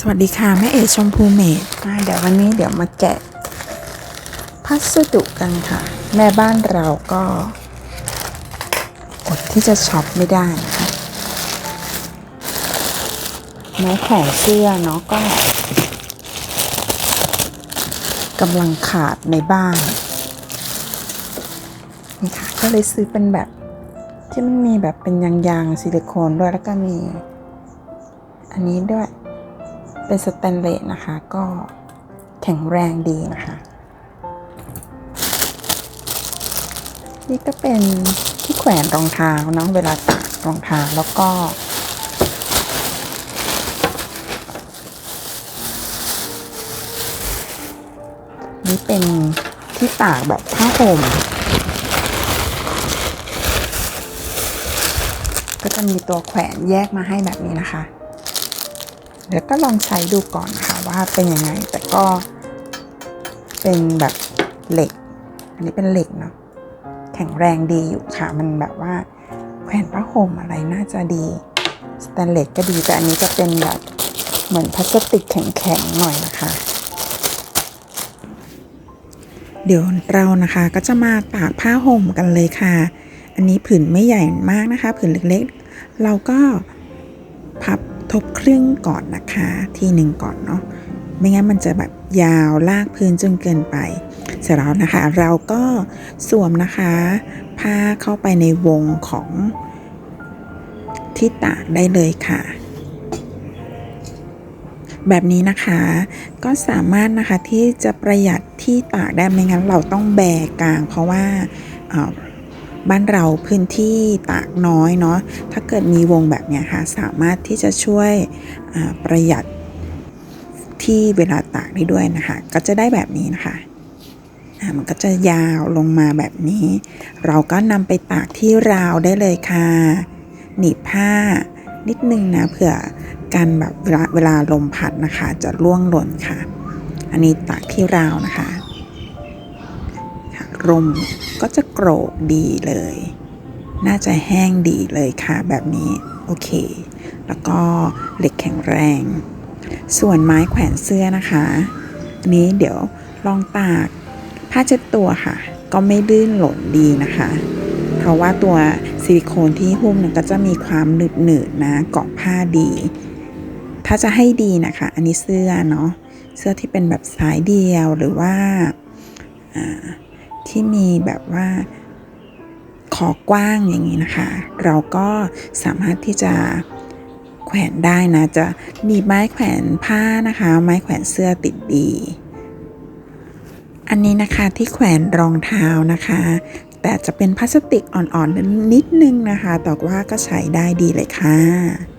สวัสดีค่ะ แม่เอชมพูเมดเดี๋ยววันนี้เดี๋ยวมาแกะพัสดุกันค่ะ แม่บ้านเราก็อดที่จะช็อปไม่ได้นะคะไม้แขวนเสื้อเนาะก็กำลังขาดในบ้านนี่ค่ะก็เลยซื้อเป็นแบบที่มันมีแบบเป็นยางๆซิลิโคนด้วยแล้วก็มี อันนี้ด้วย เป็นสแตนเลสนะคะ ก็แข็งแรงดีนะคะ นี่ก็เป็นที่แขวนรองเท้าเนาะเวลาตากรองเท้าแล้วก็ นี่เป็นที่ตากแบบผ้าห่มก็จะมีตัวแขวนแยกมาให้แบบนี้นะคะ เดี๋ยวก็ลองใช้ดูก่อนนะคะว่าเป็นยังไง แต่ก็เป็นแบบเหล็ก อันนี้เป็นเหล็กเนาะแข็งแรงดีอยู่ค่ะ มันแบบว่าแขวนผ้าห่มอะไรน่าจะดีสแตนเลสก็ดีแต่อันนี้จะเป็นแบบเหมือนพลาสติกแข็งๆหน่อยนะคะ เดี๋ยวเรานะคะก็จะมาตากผ้าห่มกันเลยค่ะ อันนี้ผืนไม่ใหญ่มากนะคะ ผืนเล็กๆ เราก็พับ ทบครึ่งก่อนนะคะทีหนึ่งก่อนเนาะไม่งั้นมันจะแบบยาวลากพื้นจนเกินไปเสร็จแล้วนะคะ เราก็สวมนะคะ ผ้าเข้าไปในวงของที่ตากได้เลยค่ะ แบบนี้นะคะก็สามารถนะคะที่จะประหยัดที่ตากได้ไม่งั้นเราต้องแบกกลาง เพราะว่าเอ่อ บ้านเราพื้นที่ตากน้อยเนาะถ้าเกิดมีวงแบบเนี้ยค่ะสามารถที่จะช่วยประหยัดที่เวลาตากได้ด้วยนะคะ ก็จะได้แบบนี้นะคะมันก็จะยาวลงมาแบบนี้ เราก็นำไปตากที่ราวได้เลยค่ะ หนีบผ้านิดนึงนะเผื่อกันแบบเวลาเวลาลมพัดนะคะ จะร่วงหล่นค่ะ อันนี้ตากที่ราวนะคะ ค่มก็จะโกรกดีเลย น่าจะแห้งดีเลยค่ะแบบนี้ โอเค แล้วก็เหล็กแข็งแรง ส่วนไม้แขวนเสื้อนะคะนี้เดี๋ยวลองตากผ้าเช็ดตัวค่ะ ก็ไม่ลื่นหล่นดีนะคะ เพราะว่าตัวซิลิโคนที่หุ้มก็จะมีความหนืดหนืดๆนะเกาะผ้าดี ถ้าจะให้ดีนะคะ อันนี้เสื้อเนาะเสื้อที่เป็นแบบสายเดียวหรือว่าอ่า ที่มีแบบว่าคอกว้างอย่างนี้นะคะ เราก็สามารถที่จะแขวนได้นะ จะมีไม้แขวนผ้านะคะ ไม้แขวนเสื้อติดดี อันนี้นะคะที่แขวนรองเท้านะคะ แต่จะเป็นพลาสติกอ่อนๆนิดนึงนะคะแต่ว่าก็ใช้ได้ดีเลยค่ะ